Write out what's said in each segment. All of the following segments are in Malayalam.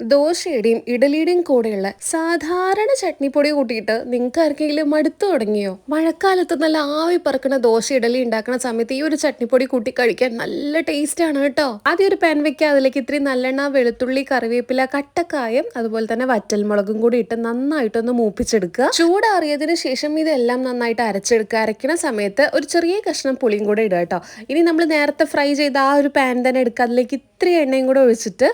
ദോശയുടെയും ഇഡലിയുടെയും കൂടെയുള്ള സാധാരണ ചട്നിപ്പൊടി കൂട്ടിയിട്ട് നിങ്ങൾക്ക് ആർക്കെങ്കിലും മടുത്തു തുടങ്ങിയോ? മഴക്കാലത്ത് നല്ല ആവി പറക്കുന്ന ദോശ ഇഡലി ഉണ്ടാക്കുന്ന സമയത്ത് ഈ ഒരു ചട്നിപ്പൊടി കൂട്ടി കഴിക്കാൻ നല്ല ടേസ്റ്റ് ആണ് കേട്ടോ. ആദ്യം ഒരു പാൻ വെക്കുക അതിലേക്ക് ഇത്തിരി നല്ലെണ്ണ വെളുത്തുള്ളി കറിവേപ്പില കട്ടക്കായം അതുപോലെ തന്നെ വറ്റൽമുളകും കൂടി ഇട്ട് നന്നായിട്ടൊന്ന് മൂപ്പിച്ചെടുക്കുക. ചൂടാറിയതിനു ശേഷം ഇതെല്ലാം നന്നായിട്ട് അരച്ചെടുക്കുക. അരയ്ക്കുന്ന സമയത്ത് ഒരു ചെറിയ കഷ്ണം പുളിയും കൂടെ ഇടുക കേട്ടോ. ഇനി നമ്മൾ നേരത്തെ ഫ്രൈ ചെയ്ത ആ ഒരു പാൻ തന്നെ എടുക്കുക. അതിലേക്ക് ഇത്തിരി എണ്ണയും കൂടെ ഒഴിച്ചിട്ട്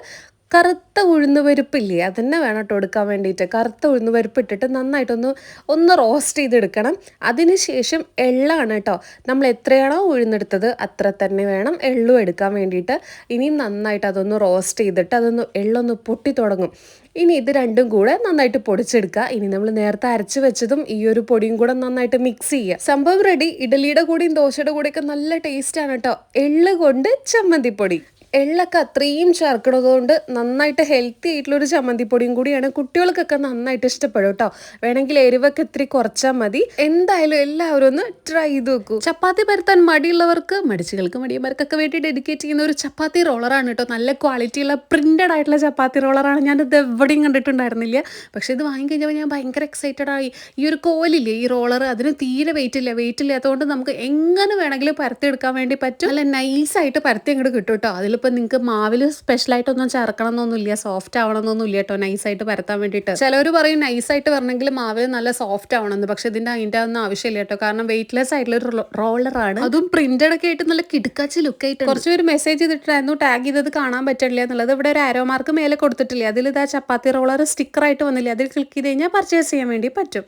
കറുത്ത ഉഴുന്ന് പരിപ്പില്ലേ അതന്നെ വേണം കേട്ടോ എടുക്കാൻ വേണ്ടിയിട്ട്. കറുത്ത ഉഴുന്ന് പരിപ്പ് ഇട്ടിട്ട് നന്നായിട്ടൊന്ന് ഒന്ന് റോസ്റ്റ് ചെയ്തെടുക്കണം. അതിനുശേഷം എള്ളാണ് കേട്ടോ. നമ്മൾ എത്രയാണോ ഉഴുന്നെടുത്തത് അത്ര തന്നെ വേണം എള്ളും എടുക്കാൻ വേണ്ടിയിട്ട്. ഇനിയും നന്നായിട്ട് അതൊന്ന് റോസ്റ്റ് ചെയ്തിട്ട് അതൊന്ന് എള്ളൊന്ന് പൊട്ടി തുടങ്ങും. ഇനി ഇത് രണ്ടും കൂടെ നന്നായിട്ട് പൊടിച്ചെടുക്കുക. ഇനി നമ്മൾ നേരത്തെ അരച്ച് വെച്ചതും ഈ ഒരു പൊടിയും കൂടെ നന്നായിട്ട് മിക്സ് ചെയ്യുക. സംഭവം റെഡി ഇഡലിയുടെ കൂടെയും ദോശയുടെ കൂടെയൊക്കെ നല്ല ടേസ്റ്റാണ് കേട്ടോ. എള്ള് കൊണ്ട് ചമ്മന്തിപ്പൊടി. എള്ളൊക്കെ അത്രയും ചേർക്കണതുകൊണ്ട് നന്നായിട്ട് ഹെൽത്തി ആയിട്ടുള്ള ഒരു ചമ്മന്തിപ്പൊടിയും കൂടിയാണ്. കുട്ടികൾക്കൊക്കെ നന്നായിട്ട് ഇഷ്ടപ്പെടും കേട്ടോ വേണമെങ്കിൽ എരിവൊക്കെ ഇത്തിരി കുറച്ചാൽ മതി. എന്തായാലും എല്ലാവരും ഒന്ന് ട്രൈ ചെയ്ത് നോക്കൂ. ചപ്പാത്തി പരത്താൻ മടിയുള്ളവർക്ക് മടിച്ചുകൾക്ക് മടിയന്മാർക്കൊക്കെ വേണ്ടി ഡെഡിക്കേറ്റ് ചെയ്യുന്ന ഒരു ചപ്പാത്തി റോളറാണ് കേട്ടോ നല്ല ക്വാളിറ്റിയുള്ള പ്രിന്റഡ് ആയിട്ടുള്ള ചപ്പാത്തി റോളറാണ് ഞാനിത് എവിടെയും കണ്ടിട്ടുണ്ടായിരുന്നില്ല. പക്ഷെ ഇത് വാങ്ങിക്കഴിഞ്ഞപ്പോൾ ഞാൻ ഭയങ്കര എക്സൈറ്റഡ് ആയി. ഈ ഒരു കോലില്ലേ ഈ റോളർ അതിന് തീരെ വെയിറ്റ് ഇല്ല. വെയിറ്റ് ഇല്ലാത്തതുകൊണ്ട് നമുക്ക് എങ്ങനെ വേണമെങ്കിലും പരത്തി എടുക്കാൻ വേണ്ടി പറ്റും. അല്ല നൈസായിട്ട് പരത്തി അങ്ങോട്ട് കിട്ടും കേട്ടോ അതിലിപ്പോൾ നിങ്ങൾക്ക് മാവിൽ സ്പെഷ്യലായിട്ടൊന്നും ചേർക്കണം എന്നൊന്നുമില്ല സോഫ്റ്റ് ആവണമെന്നൊന്നുമില്ല കേട്ടോ നൈസായിട്ട് പരത്താൻ വേണ്ടിയിട്ട്. ചിലവർ പറയും നൈസായിട്ട് വരണമെങ്കിൽ മാവിൽ നല്ല സോഫ്റ്റ് ആവണമെന്ന് പക്ഷെ ഇതിന്റെ അതിന്റെ ഒന്നും ആവശ്യമില്ല കേട്ടോ കാരണം വെയിറ്റ്ലെസ് ആയിട്ടുള്ള ഒരു റോളറാണ് അതും പ്രിന്റഡ് ഒക്കെ ആയിട്ട് നല്ല കിടുക്കാച്ചി ലുക്ക് ആയിട്ട് കുറച്ച് പേര് മെസ്സേജ് ചെയ്തിട്ടായിരുന്നു ടാഗ് ചെയ്തത് കാണാൻ പറ്റില്ല എന്നുള്ളത്. ഇവിടെ ഒരു ആരോ മാർക്ക് മേലെ കൊടുത്തിട്ടില്ല? അതിൽ ഇതാ ചപ്പാത്തി റോളർ സ്റ്റിക്കറായിട്ട് വന്നില്ല? അതിൽ ക്ലിക്ക് ചെയ്ത് കഴിഞ്ഞാൽ പർച്ചേസ് ചെയ്യാൻ വേണ്ടി പറ്റും.